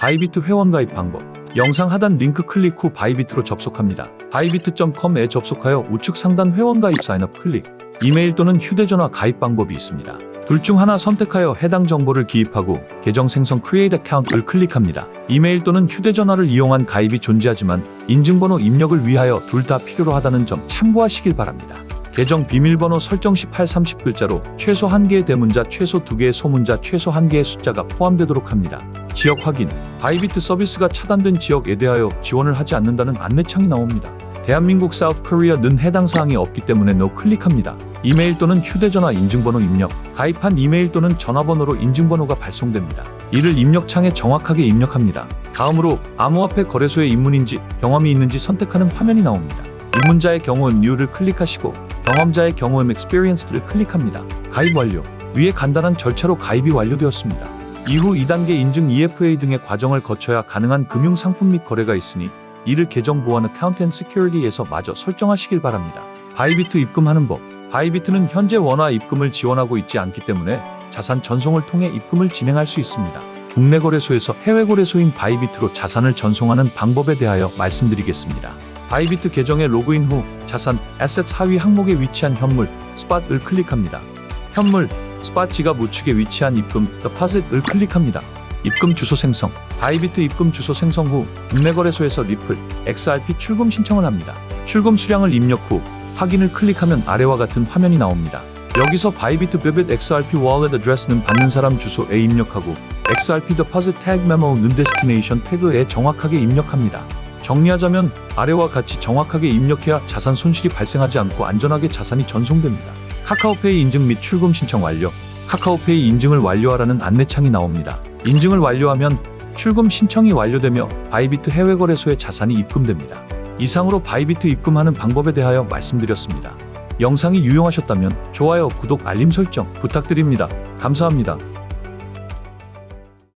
바이비트 회원 가입 방법. 영상 하단 링크 클릭 후 바이비트로 접속합니다. 바이비트.com에 접속하여 우측 상단 회원 가입 사인업 클릭. 이메일 또는 휴대전화 가입 방법이 있습니다. 둘 중 하나 선택하여 해당 정보를 기입하고 계정 생성 Create Account을 클릭합니다. 이메일 또는 휴대전화를 이용한 가입이 존재하지만 인증번호 입력을 위하여 둘 다 필요로 하다는 점 참고하시길 바랍니다. 계정 비밀번호 설정 시 8, 30글자로 최소 1개의 대문자, 최소 2개의 소문자, 최소 1개의 숫자가 포함되도록 합니다. 지역 확인. 바이비트 서비스가 차단된 지역에 대하여 지원을 하지 않는다는 안내창이 나옵니다. 대한민국 사우스 코리아는 해당 사항이 없기 때문에 NO 클릭합니다. 이메일 또는 휴대전화 인증번호 입력. 가입한 이메일 또는 전화번호로 인증번호가 발송됩니다. 이를 입력창에 정확하게 입력합니다. 다음으로 암호화폐 거래소에 입문인지 경험이 있는지 선택하는 화면이 나옵니다. 입문자의 경우는 New를 클릭하시고 경험자의 경우는 Experienced를 클릭합니다. 가입 완료. 위에 간단한 절차로 가입이 완료되었습니다. 이후 2단계 인증 EFA 등의 과정을 거쳐야 가능한 금융 상품 및 거래가 있으니 이를 계정 보안 어카운트 앤 시큐리티에서 마저 설정하시길 바랍니다. 바이비트 입금하는 법. 바이비트는 현재 원화 입금을 지원하고 있지 않기 때문에 자산 전송을 통해 입금을 진행할 수 있습니다. 국내 거래소에서 해외 거래소인 바이비트로 자산을 전송하는 방법에 대하여 말씀드리겠습니다. 바이비트 계정에 로그인 후 자산, 에셋 하위 항목에 위치한 현물, 스팟을 클릭합니다. 현물, 스팟 지갑 우측에 위치한 입금, deposit을 클릭합니다. 입금 주소 생성. 바이비트 입금 주소 생성 후 국내 거래소에서 리플, XRP 출금 신청을 합니다. 출금 수량을 입력 후 확인을 클릭하면 아래와 같은 화면이 나옵니다. 여기서 바이비트 베벳 XRP 월렛 어드레스는 받는 사람 주소에 입력하고 XRP deposit tag memo는 destination 태그에 정확하게 입력합니다. 정리하자면 아래와 같이 정확하게 입력해야 자산 손실이 발생하지 않고 안전하게 자산이 전송됩니다. 카카오페이 인증 및 출금 신청 완료. 카카오페이 인증을 완료하라는 안내창이 나옵니다. 인증을 완료하면 출금 신청이 완료되며 바이비트 해외 거래소에 자산이 입금됩니다. 이상으로 바이비트 입금하는 방법에 대하여 말씀드렸습니다. 영상이 유용하셨다면 좋아요, 구독, 알림 설정 부탁드립니다. 감사합니다.